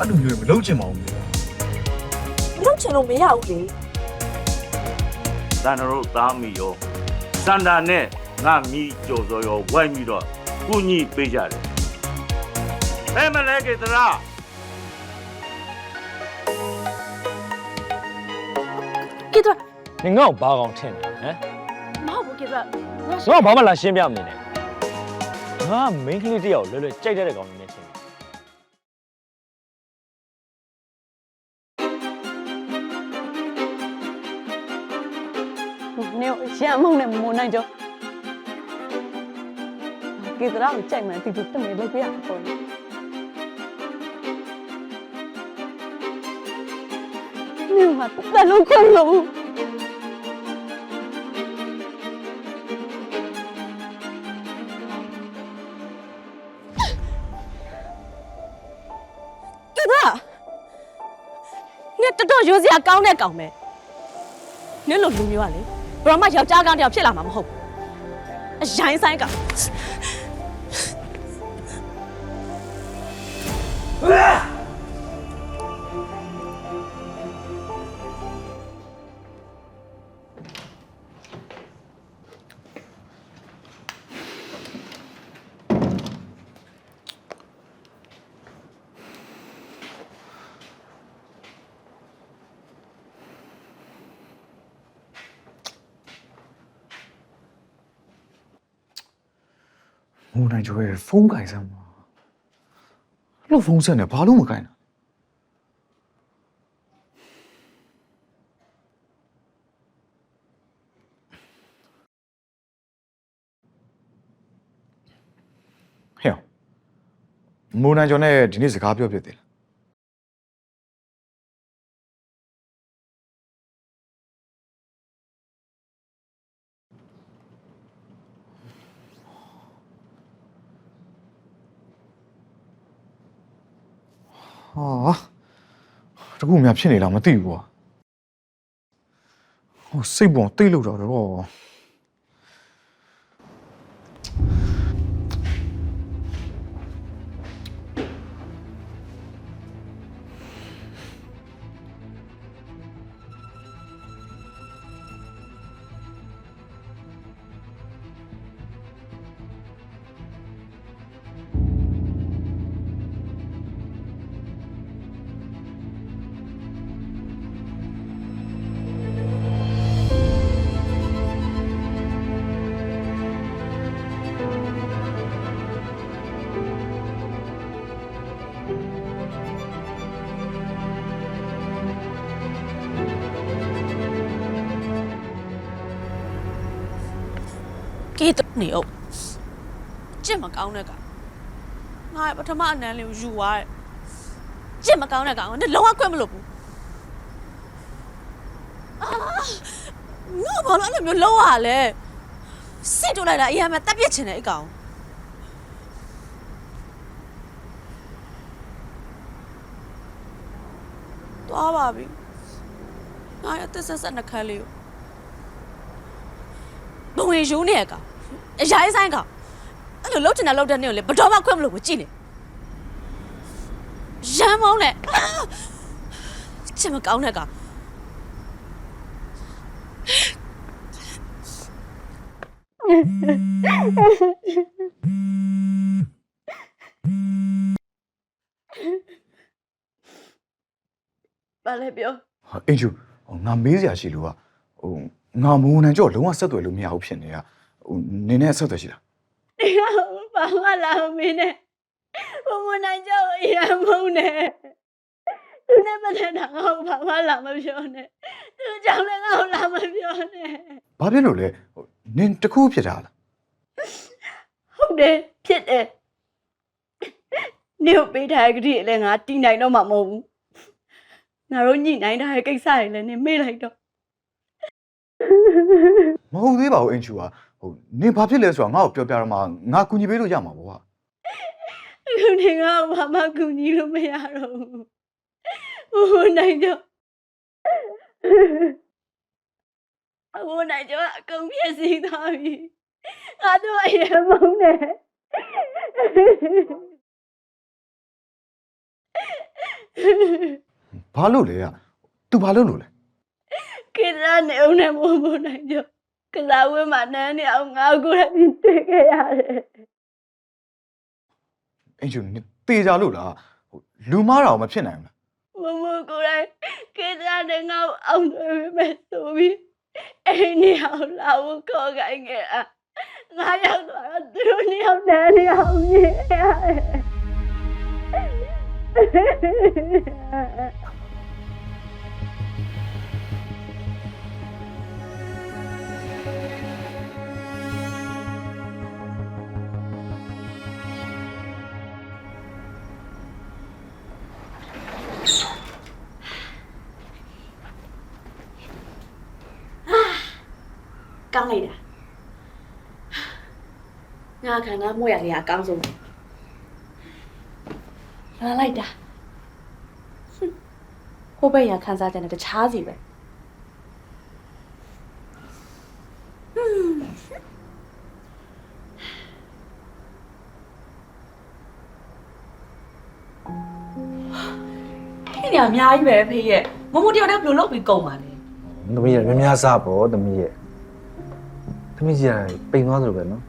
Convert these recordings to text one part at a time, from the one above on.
အဲ့လိုမျိုးမလုပ်ချင်ပါဘူးမလုပ်ချင်လို့မရဘူးလေတန်တော်တို့သားမိရောစန္ဒာနဲ့ငါမိကြော်စောရောဝိုင်းပြီးတော့ကုညီပေးကြတယ်ဘယ်မလဲကေတရာကေတော့နင်ငါ့ကိုဘာကောင်ထင်လဲဟမ်မဟုတ်ဘူးကေတော့ငါ့ဘာမှလာရှင်းပြမနေနဲ့ငါမိန်းကလေးတစ်ယောက်လွယ်လွယ်ကြိုက်တတ်တဲ့ကောင်နေ နဲ့ချင်းနေရမ်းမုံနဲ့မမနိုင်ကြောကေတရာကိုကြိုက်မှတီတူတက်မယ်လုပ်ပြရမှာပေါ့လေနေမှာတက်လုံးခွင့်လို့ကေတော့ငါတော်တော်ရိုးစရာကောင်းတဲ့ကောင်ပဲနင်းလိုလူမျိုးကလေ ဘရမယောက်ျားကောင်တယောက်ဖြစ်လာမှာမဟုတ်ဘူးအရင်ဆိုင်ကော င်ငိုနိုင်ကြွယ်ဖုန်းကင်စမ်းပါအဲ့လိုဖုန်းဆက်နေဘာလို့မကင်တာဟဲ့မိုးနိုင်ကျော်နဲ့ဒီနေ့စကားပြောဖြစ်သေးလား ဟာတကူများဖြစ်နေလားမသိဘူးကွာဟိုစိတ်ပေါ်တိတ်လို့တော့တော့ နေအောင်ကြင့်မကောင်းတဲ့ကောင်ငါပထမအနန်းလေးကိုယူသွားတယ်ကြင့်မကောင်းတဲ့ကောင်ကလုံးဝကွက်မလို့ဘူးအာငါဘာလို့အဲ့လိုမျိုးလုံးဝလဲစစ်တူလိုက်တာအရင်ကတက်ပြစ်ချင်တယ်အကောင်သွားပါပြီငါရတက်ဆက်ဆက်နှခမ်းလေးကိုဘဝင်ယူနေရကောင် အရိုင်းဆိုင်ကောင်အဲ့လိုလှုပ်ချင်တာလှုပ်တဲ့နေ့ကိုလေဘတော်မှခွင့်မလို့ကိုကြည့်နေရမ်းမောင်းနဲ့အာချင်မကောင်းတဲ့ကောင်ပါလေပြောဟာအင်ဂျူဟိုငါမေးစရာရှိလို့ကဟိုငါမိုးနိုင်ကျော်လုံးဝဆက်သွယ်လို့မရဘူးဖြစ်နေတာ ဟိုနင်းနဲ့ဆက်သွယ်ရှိလားဒီကဘာမှလာမင်းနဲ့ဘုံမနိုင်ကြောက်ရမ်းမုံနဲ့သူနဲ့မတဲ့တာငါ့ကိုဘာမှလာမပြောနဲ့သူကြောင့်လည်းငါ့ကိုလာမပြောနဲ့ဘာဖြစ်လို့လဲဟိုနင်းတစ်ခုဖြစ်တာလားဟုတ်တယ်ဖြစ်တယ်နေကိုပေးထားတဲ့ဂတိလည်းငါတီးနိုင်တော့မှမဟုတ်ဘူးငါတို့ညှိနှိုင်းထားတဲ့ကိစ္စတွေလည်းနေမေ့လိုက်တော့မဟုတ်သေးပါဘူးအင်ဂျူက ဟိုနင်းဘာဖြစ်လဲဆိုတာငါ့ကိုပြောပြတော့မှငါကူညီပေးလို့ရမှာပေါ့ကွာ အခုနေငါ့ကိုဘာမှကူညီလို့မရတော့ဘူးဘုံမနိုင်ကြောက်ဘုံနိုင်ကြောက်အကုန်ပြည့်စည်သွားပြီငါတို့အရင်မုန်းနေ ဘာလို့လဲอ่ะ तू ဘာလို့လို့လဲ ကိစ္စနေအောင်နဲ့မမနိုင်ကြ ကလာဝဲမှာနန်းနေအောင်ငါကိုယ်တိုင်တွေ့ခဲ့ရတယ်အင်ဂျူနင်တေကြလို့လားဟိုလူမားတာကိုမဖြစ်နိုင်ဘူးလားမမကိုယ်တိုင်ကိစ္စနေငါ့ကိုအောင်တွေ့မယ်ဆိုပြီးအိမ်နေအောင်လာဖို့ခေါ်ခိုင်းခဲ့တာငါရောက်တော့သူတို့နေအောင်နန်းနေအောင်မြင်ရတယ် ကောင်းလိုက်တာငါခန္ဓာမွေရလေးအကောင်းဆုံးလာလိုက်တာဟိုဘက်ရခန်းစားတဲ့တခြားစီပဲဟဲ့ညအများကြီးပဲဖေးရဲ့မမတယောက်တည်းဘယ်လိုလုပ်ပြီးကုန်ပါလဲသမီးရများများစားပေါ့သမီးရ သမီးကြီးကပိန်သွားသလိုပဲနော်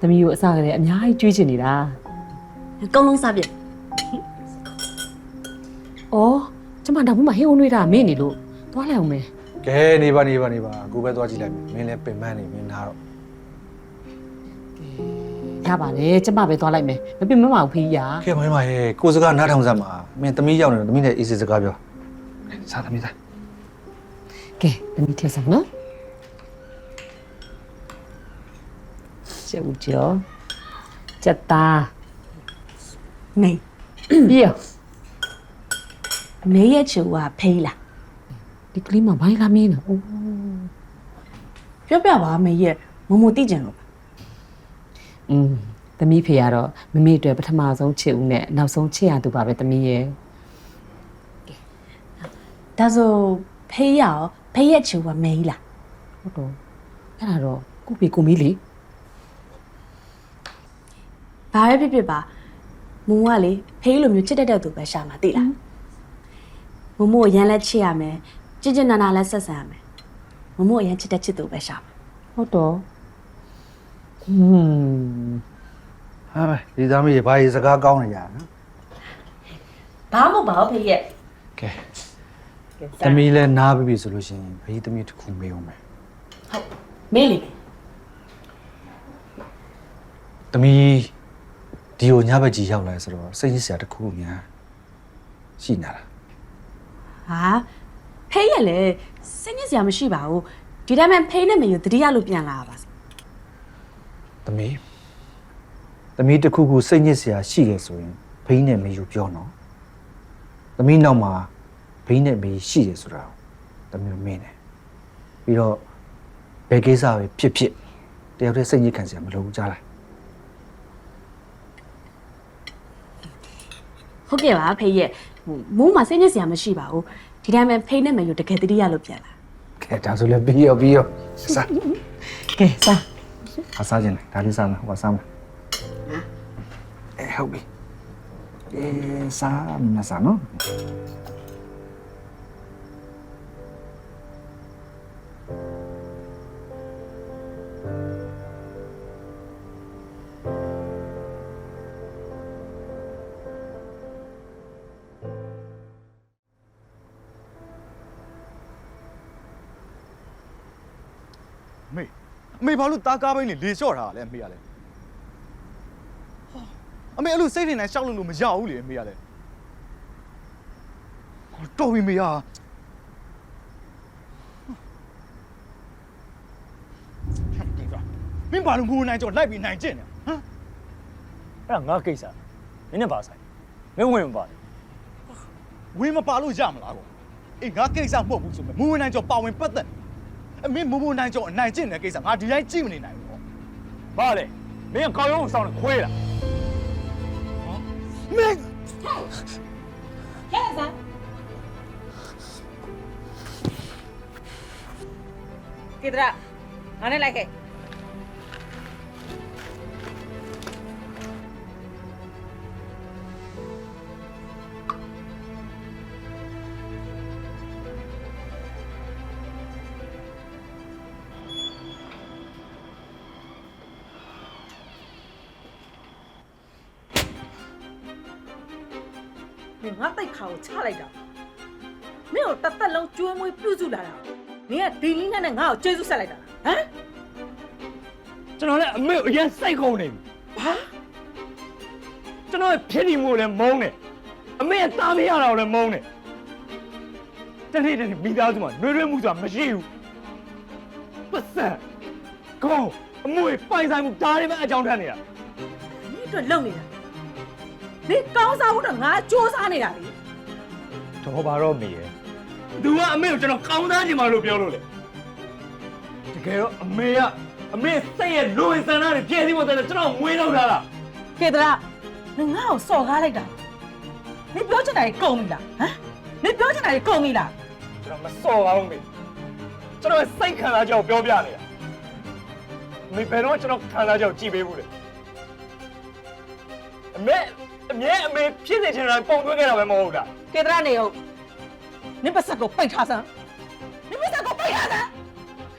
သမီးကိုအစကတည်းကအများကြီးကြွေးချင်နေတာအကုန်လုံးစားပြစ်။အော်ကျမတော့ဘူးမဟင်းဦးနှွေးတာမင်းနေလို့သွားလိုက်အောင်မယ်ကဲနေပါနေပါနေပါကိုပဲသွားကြည့်လိုက်မယ်မင်းလည်းပင်ပန်းနေမင်းနာတော့။ရပါလေကျမပဲသွားလိုက်မယ်။မပြစ်မမအောင်ဖေးရကဲမင်းမရဲ့ကိုစကားနားထောင်စမ်းပါမင်းသမီးရောက်နေတော့သမီးနဲ့အေးစေစကားပြောစားသမီးစား။ ကဲသမီးထည့်ဆောင်နော်။ကျုပ်ကျော်ချက်သားမေပြီးရောမေရဲ့ချူကဖိလားဒီကလေးမဘိုင်းလာမင်းနော်။အိုးပြောပြပါမေရဲ့မမတိကျင်လို့อืมသမီးဖေကတော့မမေအတွက်ပထမဆုံးချစ်ဦးနဲ့နောက်ဆုံးချစ်ရသူပါပဲသမီးရဲ့ဒါဆိုဖေးရရော ဖေးရဲ့ချူကမေလားဟုတ်တော့အဲ့ဒါတော့ကိုပီကိုမီးလေဘာပဲဖြစ်ဖြစ်ပါမမကလေဖေးလိုမျိုးချစ်တတ်တဲ့သူပဲရှာမှာသိလားမမကိုရမ်းလက်ချစ်ရမယ်ကြင်ကြင်နာနာလက်ဆက်ဆံရမယ်မမကိုရမ်းချစ်တဲ့ချစ်သူပဲရှာမှာဟုတ်တော့อืมဟာပဲဒီသမီးရဘာကြီးစကားကောင်းနေကြနော်ဘာမှမဟုတ်ပါဘူးဖေးရဲ့ကဲ သမီးလည်းနားပြီပြီဆိုလို့ရှိရင်ဘေးသမီးတစ်ခုမေးအောင်မယ်မေးလေသမီးဒီကိုညဘက်ကြီးရောက်လာဆိုတော့စိတ်ကြီးစရာတစ်ခုများရှိနေလားဟာဖေးရဲ့လေစိတ်ညစ်စရာမရှိပါဘူးဒီတိုင်းမှဖေးနဲ့မေကိုတတိယလို့ပြန်လာတာပါစေသမီးသမီးတစ်ခုခုစိတ်ညစ်စရာရှိတယ်ဆိုရင်ဘိန်းနဲ့မေယူပြောနော်သမီးနောက်မှာ ဘိန်းနဲ့မေရှိတယ်ဆိုတာကိုသမီးမင်းတယ်ပြီးတော့ဘယ်ကိစ္စပဲဖြစ်ဖြစ်တယောက်တည်းစိတ်ညစ်ခံစရာမလိုဘူးကြားလားဟုတ်ကဲ့ပါဖေးရဲ့ဟိုမိုးမှာစိတ်ညစ်စရာမရှိပါဘူးဒီတိုင်းမှဖေးနဲ့မေကိုတကယ်တတိယလို့ပြန်လာကဲဒါဆိုလည်းပြီးရောပြီးရောစားကဲစားဟာစားခြင်းဒါလေးစားမယ်ဟိုကစားမယ်အဲဟုတ်ပြီအဲစားမစားနော် မေဘာလို့တားကားဘိန်းလေးလေလျှော့ထားတာလဲအမေကလည်းဟာအမေအဲ့လိုစိတ်ထင်တိုင်းရှောက်လို့လို့မရဘူးလေအမေကလည်းဟောတော်ပြီမေဟာမင်းဘာလို့ငိုနိုင်ကြောလိုက်ပြီးနိုင်ကျင့်နေဟမ်အဲ့ဒါငါကိစ္စမင်းနဲ့ပါဆိုင်မင်းဝင်မပါနဲ့ဝင်းမပါလို့ရမလားကောအေးငါကိစ္စမဟုတ်ဘူးဆိုမဲ့မူဝင်နိုင်ကြောပါဝင်ပတ်သက် အမေမူမနိုင်ကြောအနိုင်ကျင့်တဲ့ကိစ္စငါဒီတိုင်းကြည့်မနေနိုင်ဘူးကောဘာလဲမင်းကကောင်းရုံးဆောင်နေခွေးလားမင်းကိတရာငါနဲ့လိုက်ခဲ့ ဒီငါတိတ်ခါကိုချလိုက်တာမင်းကိုတစ်သက်လုံးကျွေးမွေးပြုစုလာတာမင်းကဒီလင်းနဲ့ငါ့ကိုကျေးဇူးဆက်လိုက်တာဟမ်ကျွန်တော်လည်းအမေကိုအရင်စိတ်ကုန်နေပြီဘာကျွန်တော်ရဲ့ဖြစ်နေမှုကိုလည်းမုန်းတယ်အမေရဲ့တာမရတာကိုလည်းမုန်းတယ်တနေ့တနေ့မိသားစုမှာနှွေးနှွေးမှုဆိုတာမရှိဘူးပတ်စံကောင်းအမွေပိုင်ဆိုင်မှုဒါတွေပဲအကြောင်းထမ်းနေတာမင်းအတွက်လုံနေတာ မင်းကောင်းစားဖို့တော့ငါစူးစမ်းနေတာလေတော့ဘာတော့မေရဲ့သူကအမေကိုကျွန်တော်ကောင်းသားချင်မှလို့ပြောလို့လေတကယ်တော့အမေကအမေစိတ်ရဲ့လူဝင်ဆန္ဒတွေပြည့်စည်ဖို့တည်းကျွန်တော်မွေးတော့တာလားခေတရာငါငါ့ကိုစော်ကားလိုက်တာမင်းပြောချင်တာကြီးကုန်ပြီလားဟမ်မင်းပြောချင်တာကြီးကုန်ပြီလားကျွန်တော်မစော်ပါဘူးမေကျွန်တော်ရဲ့စိတ်ခံစားချက်ကိုပြောပြနေတာမေဘယ်တော့ကျွန်တော်ခံစားချက်ကိုကြည့်ပေးဘူးလေအမေ အမြဲအမေဖြစ်နေချင်တာပုံသွင်းခဲ့တာပဲမဟုတ်လားကေတရာနေဟုတ်နင်ပါဆက်ကိုပိတ်ထားစမ်းနင်ပါဆက်ကိုပိတ်ထားစမ်း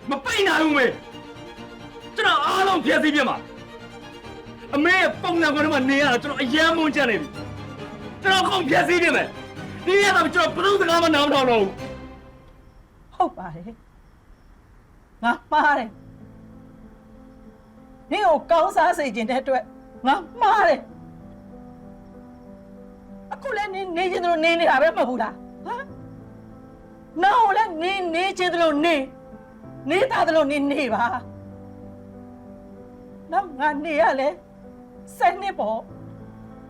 မပိတ်နိုင်ဘူးမေကျွန်တော်အားလုံးဖြည့်ဆည်းပြမှာအမေရဲ့ပုံစံကတော့နေရတာကျွန်တော်အယမ်းမွန်းချက်နေပြီကျွန်တော်ကုန်ဖြည့်ဆည်းပြမယ်ဒီရတာကျွန်တော်ဘယ်သူစကားမှနားမထောင်တော့ဘူးဟုတ်ပါတယ်ငါမှားတယ်နင်ကိုကောင်းစားစေခြင်းတဲ့အတွက်ငါမှားတယ်အခုလည်း နင်နေခြင်းတို့နေနေတာပဲမဟုတ်ဘူးလားဟမ်နောက်လည်းနင်နေခြင်းတို့နေနေတာတို့နေနေပါနောက်ငါနေရလဲစနေပေါ့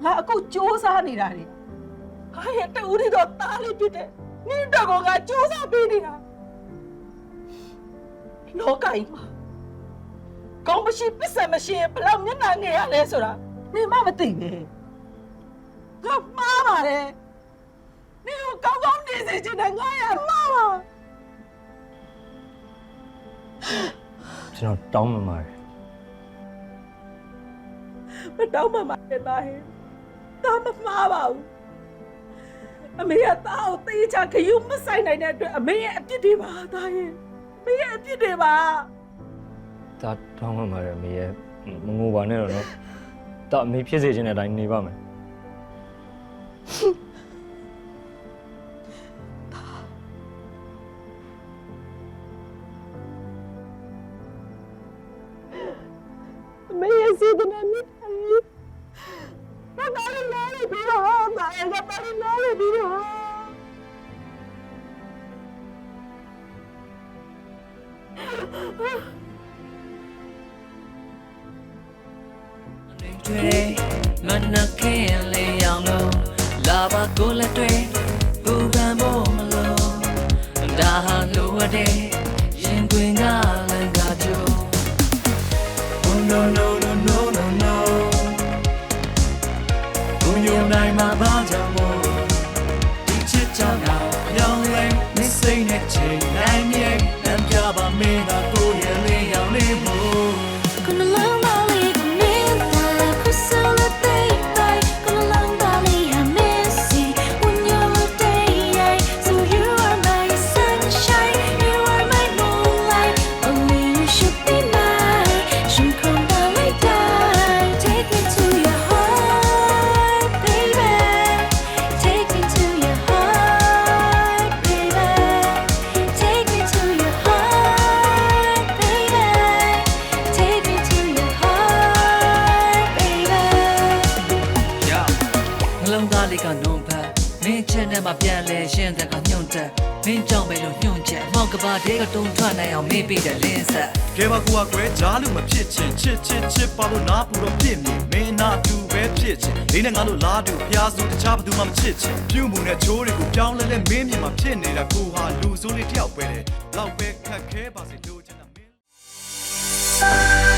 ငါအခုစူးစမ်းနေတာလေခါရတူရီတော့တားလေးဖြစ်တယ်နင်တော့ကငါစူးစမ်းပေးနေတာလောကကြီးမှာကောင်းမရှိပစ္စမရှိရင်ဘယ်လောက်မျက်နှာငယ်ရလဲဆိုတာနေမမသိပဲ ငါမှားပါတယ်နေကိုကောင်းကောင်းနေစေချင်တယ်ငါရမှားပါကျွန်တော်တောင်းမှမှာတယ်မတောင်းမှမတဲ့သားဟင်ဒါမမှားပါဘူးအမေကသားကိုတေးချခယူမဆိုင်နိုင်တဲ့အတွက်အမေရဲ့အပြစ်တွေပါသားဟင်အမေရဲ့အပြစ်တွေပါဒါတောင်းမှမှာတယ်အမေရဲ့မငိုပါနဲ့တော့နော်ဒါအမေဖြစ်စေချင်တဲ့အတိုင်းနေပါမယ် အ လုံးသားလေးကနုံဖက်မင်းချက်နဲ့မှပြန်လဲရှင်းတဲ့ကညွန့်တက်မင်းကြောင့်ပဲလို့ညွန့်ချက်မောက်ကဘာတဲကတုံထွက်နိုင်အောင်မေးပြီးတဲ့လင်းဆက်ကဲပါကူကကွယ်ဂျားလို့မဖြစ်ချင်ချစ်ချစ်ချစ်ပါလို့နားပူတော့ဖြစ်မြင်မင်းနာတူပဲဖြစ်ချင်လေးနဲ့ငါတို့လားတူဖျားစုတခြားဘသူမှမချစ်ချင်ပြုမှုနဲ့ချိုးတွေကိုပြောင်းလဲလဲမင်းမြင်မှာဖြစ်နေတာကိုဟာလူစိုးလေးတယောက်ပဲလေလောက်ပဲခက်ခဲပါစေလို့ချင်တာမင်း